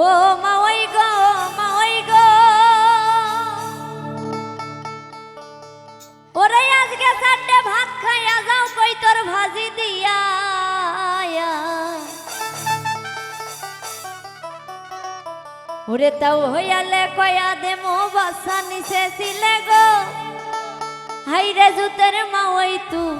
ও মাওই গো মাওই গো। ওরে আজকে সাড্ডে ভাত খাইয়া যাও কই তোর ভাজি দিয়া ওরে তাও হইয়ালে কয়া দে মো বাসা নিচে ছিলে গো। হাইরে জুতের মাওই তুই।